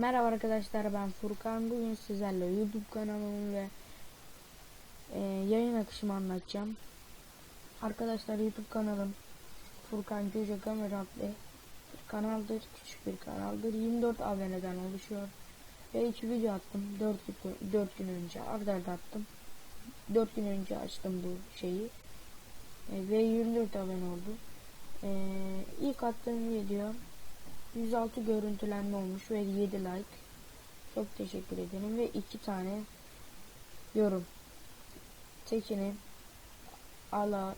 Merhaba arkadaşlar ben Furkan bugün sizlerle YouTube kanalımı ve e, yayın akışımı anlatacağım. Arkadaşlar YouTube kanalım Furkan Göce Kamera adlı bir kanaldır. Küçük bir kanaldır. 24 aboneden oluşuyor. Ve iki video attım. 4, 4 gün önce arda arda attım. 4 gün önce açtım bu şeyi. E, ve 24 abone oldu. E, ilk attığım video 106 görüntülenme olmuş ve 7 like. Çok teşekkür ederim ve 2 tane yorum. Tekini Ala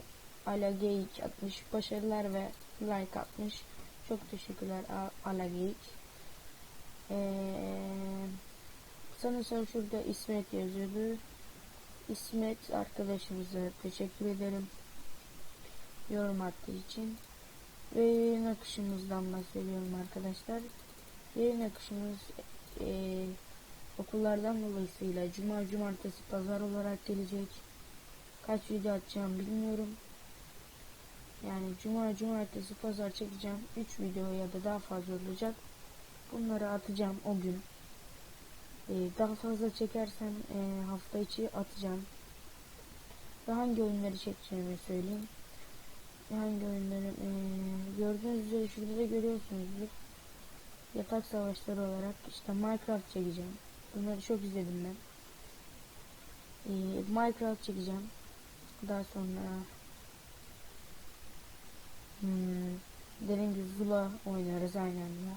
Ala Geyik atmış. Başarılar ve like atmış. Çok teşekkürler Ala Geyik. Ee, sanırsam şurada İsmet yazıyordu. İsmet arkadaşımıza teşekkür ederim. Yorum attığı için. Ve yayın akışımızdan bahsediyorum arkadaşlar. Yayın akışımız e, okullardan dolayısıyla cuma, cumartesi, pazar olarak gelecek. Kaç video atacağım bilmiyorum. Yani cuma, cumartesi, pazar çekeceğim. 3 video ya da daha fazla olacak. Bunları atacağım o gün. E, daha fazla çekersem e, hafta içi atacağım. Ve hangi oyunları çekeceğimi söyleyeyim hangi oyunları ee, gördüğünüz üzere şurada da görüyorsunuzdur yatak savaşları olarak işte Minecraft çekeceğim. Bunları çok izledim ben. Ee, Minecraft çekeceğim. Daha sonra hmm, dediğim gibi Zula oynarız aynen ya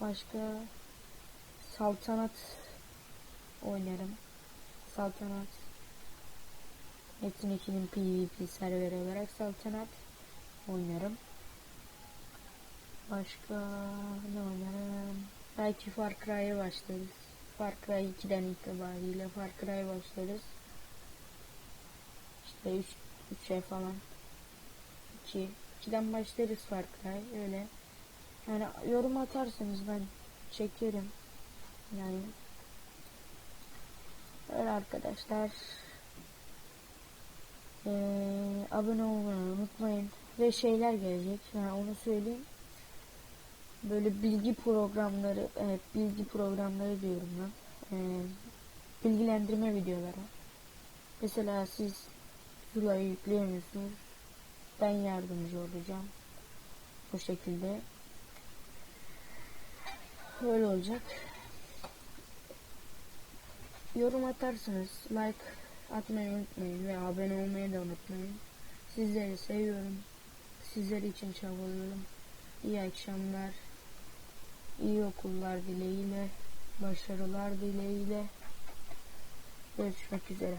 başka Saltanat oynarım. Saltanat Metin 2'nin PvP serveri olarak saltanat oynarım. Başka ne oynarım? Belki Far Cry'a başlarız. Far Cry 2'den itibariyle Far Cry'a başlarız. İşte 3 3 ay falan. 2 2'den başlarız Far Cry öyle. Yani yorum atarsanız ben çekerim. Yani öyle arkadaşlar. Ee, abone olmayı unutmayın. Ve şeyler gelecek. Yani onu söyleyeyim. Böyle bilgi programları, evet bilgi programları diyorum ben. Ee, bilgilendirme videoları. Mesela siz Zula'yı yükleyemiyorsunuz. Ben yardımcı olacağım. Bu şekilde. Öyle olacak. Yorum atarsınız. Like atmayı unutmayın ve abone olmayı da unutmayın. Sizleri seviyorum. Sizler için çabalıyorum. İyi akşamlar. İyi okullar dileğiyle. Başarılar dileğiyle. Görüşmek üzere.